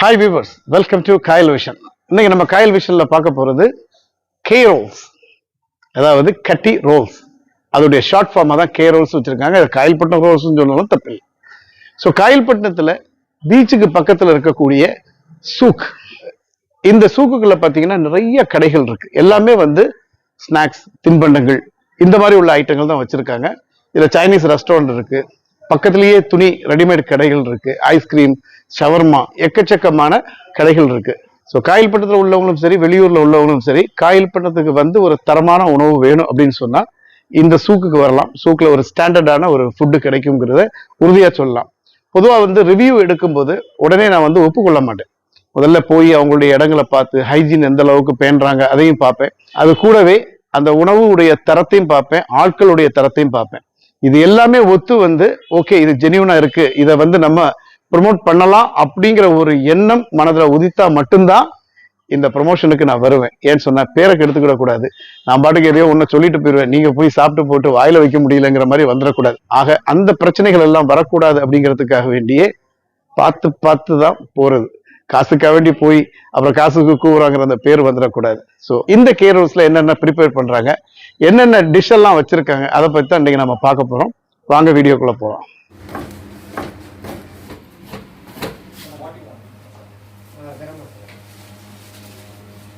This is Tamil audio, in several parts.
Hi viewers welcome to Kayal vision இன்னைக்கு நம்ம காயல் விஷனில் பார்க்க போகிறது கே ரோல்ஸ் அதாவது கட்டி ரோல்ஸ் அதோடைய ஷார்ட் ஃபார்மாக தான் கே ரோல்ஸ் வச்சுருக்காங்க. அது காயல்பட்டினம் ரோல்ஸ்னு சொன்னாலும் தப்பில்லை ஸோ காயல்பட்டினத்தில் பீச்சுக்கு பக்கத்தில் இருக்கக்கூடிய சூக் இந்த சூக்குக்குள்ள பார்த்தீங்கன்னா நிறைய கடைகள் இருக்குது எல்லாமே வந்து ஸ்நாக்ஸ் தின்பண்டங்கள் இந்த மாதிரி உள்ள ஐட்டங்கள் தான் வச்சுருக்காங்க. இதில் சைனீஸ் ரெஸ்டாரண்ட் இருக்குது பக்கத்திலேயே துணி ரெடிமேட் கடைகள் இருக்கு. ஐஸ்கிரீம் ஷவர்மா எக்கச்சக்கமான கடைகள் இருக்கு. ஸோ காயல்பட்டத்தில் உள்ளவங்களும் சரி வெளியூர்ல உள்ளவங்களும் சரி காயல்பட்டத்துக்கு வந்து ஒரு தரமான உணவு வேணும் அப்படின்னு சொன்னா இந்த சூக்குக்கு வரலாம். சூக்கில் ஒரு ஸ்டாண்டர்டான ஒரு ஃபுட்டு கிடைக்குங்கிறத உறுதியா சொல்லலாம். பொதுவாக வந்து ரிவ்யூ எடுக்கும்போது உடனே நான் வந்து ஒப்புக்கொள்ள மாட்டேன். முதல்ல போய் அவங்களுடைய இடங்களை பார்த்து ஹைஜீன் எந்த அளவுக்கு பேணுறாங்க அதையும் பார்ப்பேன். அது கூடவே அந்த உணவுடைய தரத்தையும் பார்ப்பேன் ஆட்களுடைய தரத்தையும் பார்ப்பேன். இது எல்லாமே ஒத்து வந்து ஓகே இது ஜெனியூனா இருக்கு. இதை வந்து நம்ம ப்ரொமோட் பண்ணலாம் அப்படிங்கிற ஒரு எண்ணம் மனதில் உதித்தா மட்டும்தான் இந்த ப்ரொமோஷனுக்கு நான் வருவேன். ஏன்னு சொன்னா பேரை கெடுத்துக்கிட கூடாது. நான் பாட்டுக்கு எதையோ ஒன்று சொல்லிட்டு போயிடுவேன். நீங்க போய் சாப்பிட்டு போட்டு வாயில வைக்க முடியலங்கிற மாதிரி வந்துடக்கூடாது. ஆக அந்த பிரச்சனைகள் எல்லாம் வரக்கூடாது அப்படிங்கிறதுக்காக வேண்டியே பார்த்து பார்த்து தான் போறது. காசுக்காக வேண்டி போய் அப்புறம் காசுக்கு கூவுறாங்கிற அந்த பேர் வந்துடக்கூடாது ஸோ இந்த கேர் ஹவுஸ்ல என்னென்ன ப்ரிப்பேர் பண்றாங்க என்னென்ன டிஷ் எல்லாம் வச்சிருக்காங்க அதை பத்தி தான் இன்னைக்கு நம்ம பார்க்க போறோம் வாங்க வீடியோக்குள்ள போறோம்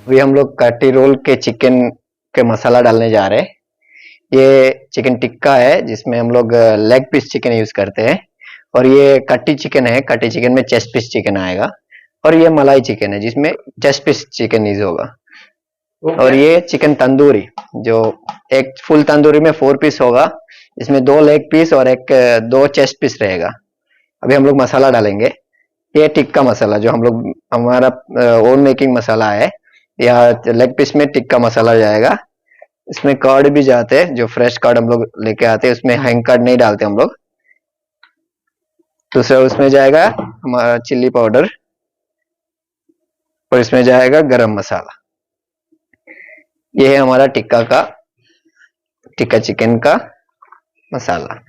अभी हम लोग कटी रोल के चिकन के मसाला डालने जा रहे हैं ये चिकन टिक्का है जिसमें हम लोग लेग पीस चिकन यूज करते हैं और ये कट्टी चिकन है कट्टी चिकन में चेस्ट पीस चिकन आएगा और ये मलाई चिकन है जिसमें चेस्ट पीस चिकन यूज़ होगा। Okay. और ये चिकन तंदूरी जो एक फुल तंदूरी में फोर पीस होगा इसमें दो लेग पीस और एक दो चेस्ट पीस रहेगा। अभी हम लोग मसाला डालेंगे। ये टिक्का मसाला जो हम लोग हमारा ओन मेकिंग मसाला है या लेग पीस में टिक्का मसाला जाएगा। इसमें कर्ड भी जाते हैं जो फ्रेश कर्ड हम लोग लेके आते हैं उसमें हैंग कर्ड नहीं डालते हम लोग। दूसरा उसमें जाएगा हमारा चिल्ली पाउडर और इसमें जाएगा गरम मसाला। यह है हमारा टिक्का का, टिक्का चिकन का मसाला।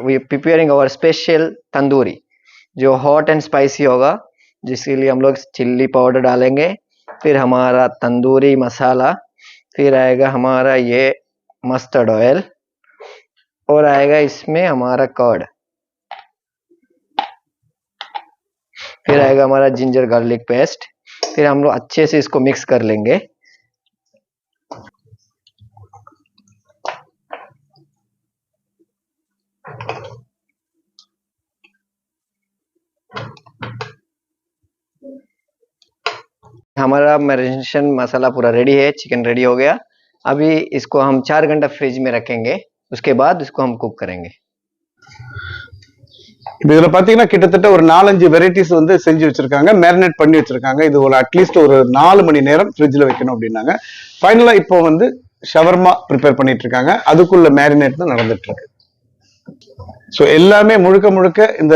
Are preparing our special tandoori जो हॉट एंड स्पाइसी होगा। जिसके लिए हम लोग चिल्ली पाउडर डालेंगे, फिर हमारा तंदूरी मसाला, फिर आएगा हमारा ये मस्टर्ड ऑयल, और आएगा इसमें हमारा कर्ड। फिर आएगा हमारा जिंजर गार्लिक पेस्ट। फिर हम लोग अच्छे से इसको मिक्स कर लेंगे। हमारा मैरिनेशन मसाला पूरा रेडी है चिकन रेडी हो गया अभी इसको हम चार घंटा फ्रिज में रखेंगे उसके बाद इसको हम कुक करेंगे இப்போ இதுல பாத்தீங்கன்னா கிட்டத்தட்ட ஒரு நாலஞ்சு வெரைட்டிஸ் வந்து செஞ்சு வச்சிருக்காங்க மேரினேட் பண்ணி வச்சிருக்காங்க இது ஒரு அட்லீஸ்ட் ஒரு நாலு மணி நேரம் ஃப்ரிட்ஜ்ல வைக்கணும் அப்படின்னாங்க ஃபைனலா இப்போ வந்து ஷவர்மா ப்ரிப்பேர் பண்ணிட்டு இருக்காங்க அதுக்குள்ள மேரினேட் தான் நடந்துட்டு இருக்கு ஸோ எல்லாமே முழுக்க முழுக்க இந்த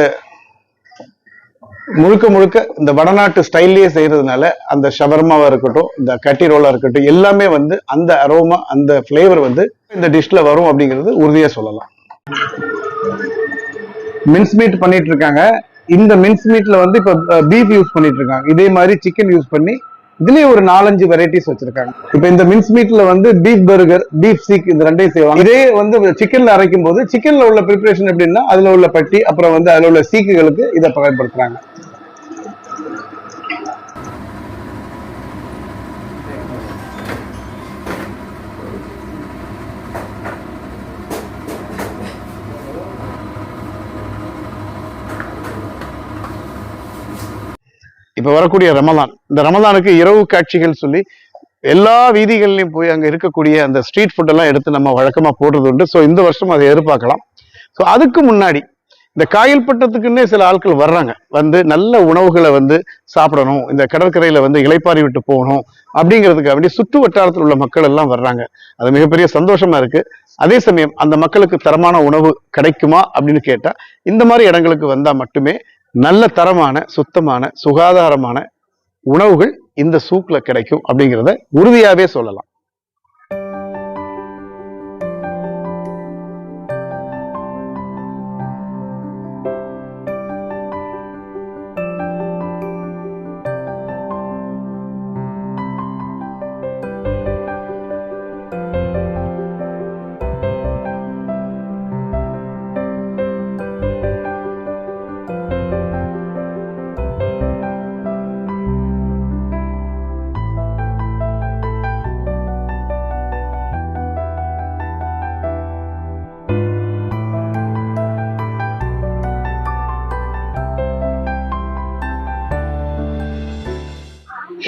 முழுக்க முழுக்க இந்த வடநாட்டு ஸ்டைல்லயே செய்யறதுனால அந்த ஷவர்மாவா இருக்கட்டும் இந்த கட்டி ரோலா இருக்கட்டும் எல்லாமே வந்து அந்த அரோமா அந்த ஃப்ளேவர் வந்து இந்த டிஷ்ல வரும் அப்படிங்கிறது உறுதியா சொல்லலாம். மின்ஸ் மீட் பண்ணிட்டு இருக்காங்க. இந்த மின்ஸ் மீட்ல வந்து இப்ப பீஃப் யூஸ் பண்ணிட்டு இருக்காங்க. இதே மாதிரி சிக்கன் யூஸ் பண்ணி இதுலயே ஒரு நாலஞ்சு வெரைட்டிஸ் வச்சிருக்காங்க. இப்ப இந்த மின்ஸ் மீட்ல வந்து பீஃப் பர்கர் பீஃப் சீக் இந்த ரெண்டையும் செய்வாங்க. இதே வந்து சிக்கன்ல அரைக்கும் போது சிக்கன்ல உள்ள ப்ரிப்பரேஷன் எப்படின்னா அதுல உள்ள பட்டி அப்புறம் வந்து அதுல உள்ள சீக்குகளுக்கு இதை பயன்படுத்துறாங்க. இப்ப வரக்கூடிய ரமலான். இந்த ரமலானுக்கு இரவு காட்சிகள் சொல்லி எல்லா வீதிகள்லையும் போய் அங்க இருக்கக்கூடிய அந்த ஸ்ட்ரீட் ஃபுட்டெல்லாம் எடுத்து நம்ம வழக்கமா போடுறது உண்டு. ஸோ இந்த வருஷம் அதை எதிர்பார்க்கலாம். ஸோ அதுக்கு முன்னாடி இந்த காயல்பட்டத்துக்குன்னே சில ஆட்கள் வர்றாங்க. வந்து நல்ல உணவுகளை வந்து சாப்பிடணும். இந்த கடற்கரையில வந்து இலைப்பாரி விட்டு போகணும் அப்படிங்கிறதுக்காக வேண்டி சுற்று வட்டாரத்தில் உள்ள மக்கள் எல்லாம் வர்றாங்க. அது மிகப்பெரிய சந்தோஷமா இருக்கு. அதே சமயம் அந்த மக்களுக்கு தரமான உணவு கிடைக்குமா அப்படின்னு கேட்டா இந்த மாதிரி இடங்களுக்கு வந்தா மட்டுமே நல்ல தரமான சுத்தமான சுகாதாரமான உணவுகள் இந்த சூக்கில் கிடைக்கும் அப்படிங்கிறத உறுதியாகவே சொல்லலாம்.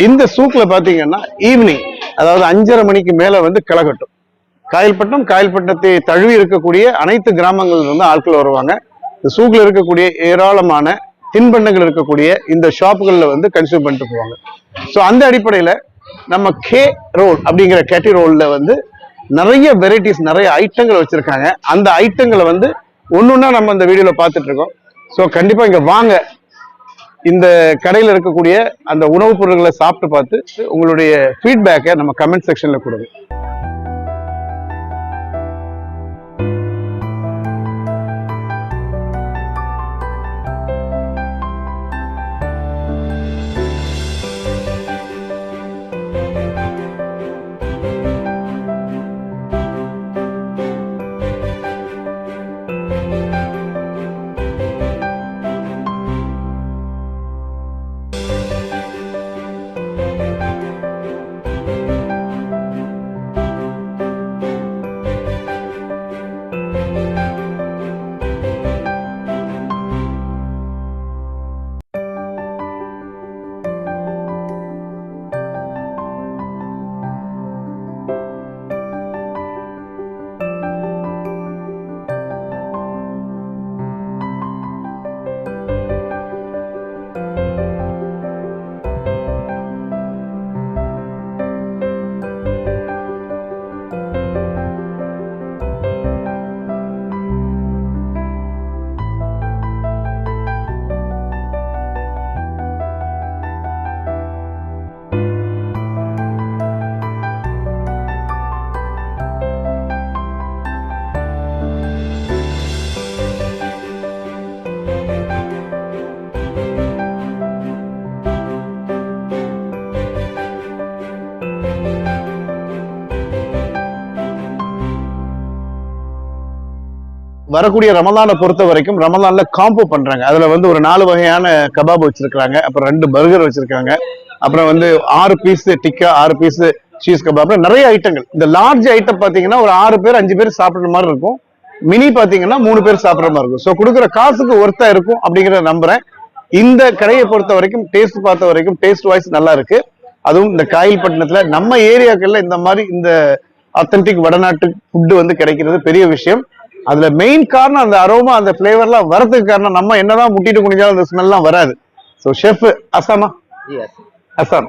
இந்த சூக்கில் பார்த்தீங்கன்னா ஈவினிங் அதாவது அஞ்சரை மணிக்கு மேலே வந்து கிளகட்டும் காயல்பட்டினம் காயல்பட்டினத்தை தழுவி இருக்கக்கூடிய அனைத்து கிராமங்கள்ல இருந்து ஆட்கள் வருவாங்க. இந்த சூக்கில் இருக்கக்கூடிய ஏராளமான தின்பண்டங்கள் இருக்கக்கூடிய இந்த ஷாப்புகளில் வந்து கன்சியூம் பண்ணிட்டு போவாங்க. ஸோ அந்த அடிப்படையில் நம்ம கே ரோல் அப்படிங்கிற கேட்டி ரோலில் வந்து நிறைய வெரைட்டிஸ் நிறைய ஐட்டங்கள் வச்சுருக்காங்க. அந்த ஐட்டங்களை வந்து ஒன்று ஒன்றா நம்ம இந்த வீடியோவில் பார்த்துட்ருக்கோம் ஸோ கண்டிப்பாக இங்கே வாங்க. இந்த கடையில் இருக்கக்கூடிய அந்த உணவுப் பொருட்களை சாப்பிட்டு பார்த்து உங்களுடைய ஃபீட்பேக்கை நம்ம கமெண்ட் செக்ஷனில் கொடுங்க. வரக்கூடிய ரமலானை பொறுத்த வரைக்கும் ரமலான்ல காம்போ பண்றாங்க. அதுல வந்து ஒரு நாலு வகையான கபாப் வச்சிருக்காங்க அப்புறம் ரெண்டு பர்கர் வச்சிருக்காங்க. அப்புறம் வந்து ஆறு பீஸ் டிக்கா ஆறு பீஸ் சீஸ் கபாப் நிறைய ஐட்டங்கள் இந்த லார்ஜ் ஐட்டம் பாத்தீங்கன்னா ஒரு ஆறு பேர் அஞ்சு பேர் சாப்பிடுற மாதிரி இருக்கும். மினி பாத்தீங்கன்னா மூணு பேர் சாப்பிடுற மாதிரி இருக்கும். ஸோ கொடுக்குற காசுக்கு ஒர்த்தா இருக்கும் அப்படிங்கிறத நம்புறேன். இந்த கடையை பொறுத்த வரைக்கும் டேஸ்ட் பார்த்த வரைக்கும் டேஸ்ட் வாய்ஸ் நல்லா இருக்கு. அதுவும் இந்த காயல்பட்டினத்துல நம்ம ஏரியாக்கள்ல இந்த மாதிரி இந்த அத்தன்டிக் வடநாட்டு ஃபுட்டு வந்து கிடைக்கிறது பெரிய விஷயம். அதுல மெயின் காரணம் அந்த அரோமா அந்த ஃபிளேவர்லாம் வரதுக்கு காரணம் நம்ம என்னதான் முட்டிட்டு குனிஞ்சாலும் அந்த ஸ்மெல்லாம் வராது. ஸோ ஷெஃப் அசாமா? அசாம்.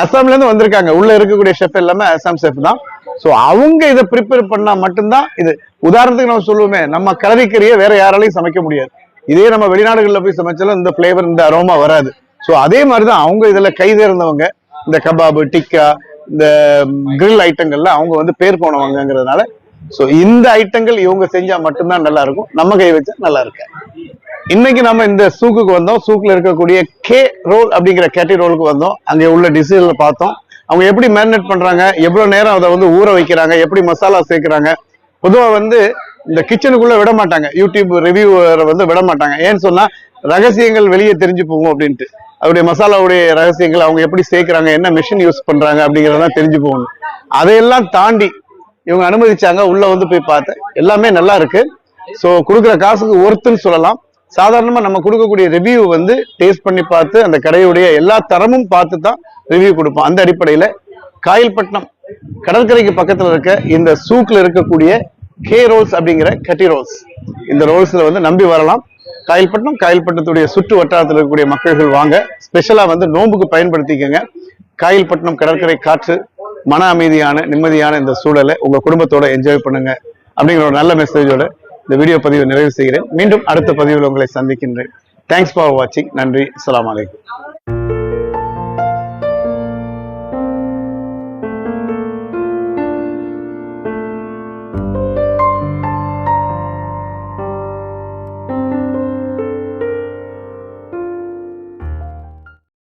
அசாம்ல இருந்து வந்திருக்காங்க. உள்ள இருக்கக்கூடிய ஷெஃப் எல்லாமே அசாம் ஷெஃப் தான். ஸோ அவங்க இதை ப்ரிப்பேர் பண்ணா மட்டும்தான் இது. உதாரணத்துக்கு நம்ம சொல்லுவோமே நம்ம கலரிக்கறியை வேற யாராலையும் சமைக்க முடியாது. இதே நம்ம வெளிநாடுகளில் போய் சமைச்சாலும் இந்த ஃபிளேவர் இந்த அரோமா வராது. ஸோ அதே மாதிரி தான் அவங்க இதுல கைதேர்ந்தவங்க இந்த கபாபு டிக்கா இந்த கிரில் ஐட்டங்கள்ல அவங்க வந்து பேர் போனவங்கங்கிறதுனால ஸோ இந்த ஐட்டங்கள் இவங்க செஞ்சா மட்டும்தான் நல்லா இருக்கும் நம்ம கை வச்சா நல்லா இருக்கு இன்னைக்கு நம்ம இந்த சூக்குக்கு வந்தோம். சூக்ல இருக்கக்கூடிய கே ரோல் அப்படிங்கிற கேட்டி ரோலுக்கு வந்தோம். அங்க உள்ள டிசைன்ல பார்த்தோம். அவங்க எப்படி மேரினேட் பண்றாங்க? எவ்வளவு நேரம் அதை வந்து ஊற வைக்கிறாங்க? எப்படி மசாலா சேர்க்கிறாங்க? பொதுவா வந்து இந்த கிச்சனுக்குள்ள விட மாட்டாங்க. யூடியூப் ரிவ்யூ வந்து விட மாட்டாங்க. ஏன்னு சொன்னா ரகசியங்கள் வெளியே தெரிஞ்சு போகும் அப்படின்ட்டு. அவருடைய மசாலாவுடைய ரகசியங்கள் அவங்க எப்படி சேர்க்கிறாங்க? என்ன மிஷின் யூஸ் பண்றாங்க அப்படிங்கறதெல்லாம் தெரிஞ்சு போகணும். அதையெல்லாம் தாண்டி இவங்க அனுமதிச்சாங்க உள்ள வந்து போய் பார்த்தேன். எல்லாமே நல்லா இருக்கு. ஸோ கொடுக்குற காசுக்கு ஒருத்துன்னு சொல்லலாம். சாதாரணமா நம்ம கொடுக்கக்கூடிய ரிவ்யூ வந்து டேஸ்ட் பண்ணி பார்த்து அந்த கடையுடைய எல்லா தரமும் பார்த்து தான் ரிவ்யூ கொடுப்போம். அந்த அடிப்படையில் காயல்பட்டினம் கடற்கரைக்கு பக்கத்துல இருக்க இந்த சூக்ல இருக்கக்கூடிய கே ரோல்ஸ் அப்படிங்கிற கட்டி ரோல்ஸ் இந்த ரோல்ஸ்ல வந்து நம்பி வரலாம். காயல்பட்டினம் காயல்பட்டினத்துடைய சுற்று வட்டாரத்தில் இருக்கக்கூடிய மக்கள்கள் வாங்க. ஸ்பெஷலா வந்து நோன்புக்கு பயன்படுத்திக்கங்க. காயல்பட்டினம் கடற்கரை காற்று மன அமைதியான நிம்மதியான இந்த சூழலை உங்க குடும்பத்தோட என்ஜாய் பண்ணுங்க அப்படிங்கிற ஒரு நல்ல மெசேஜோட இந்த வீடியோ பதிவை நிறைவு செய்கிறேன். மீண்டும் அடுத்த பதிவில் உங்களை சந்திக்கின்றேன். தேங்க்ஸ் ஃபார் வாட்சிங் நன்றி. அலாம் வலைக்கம்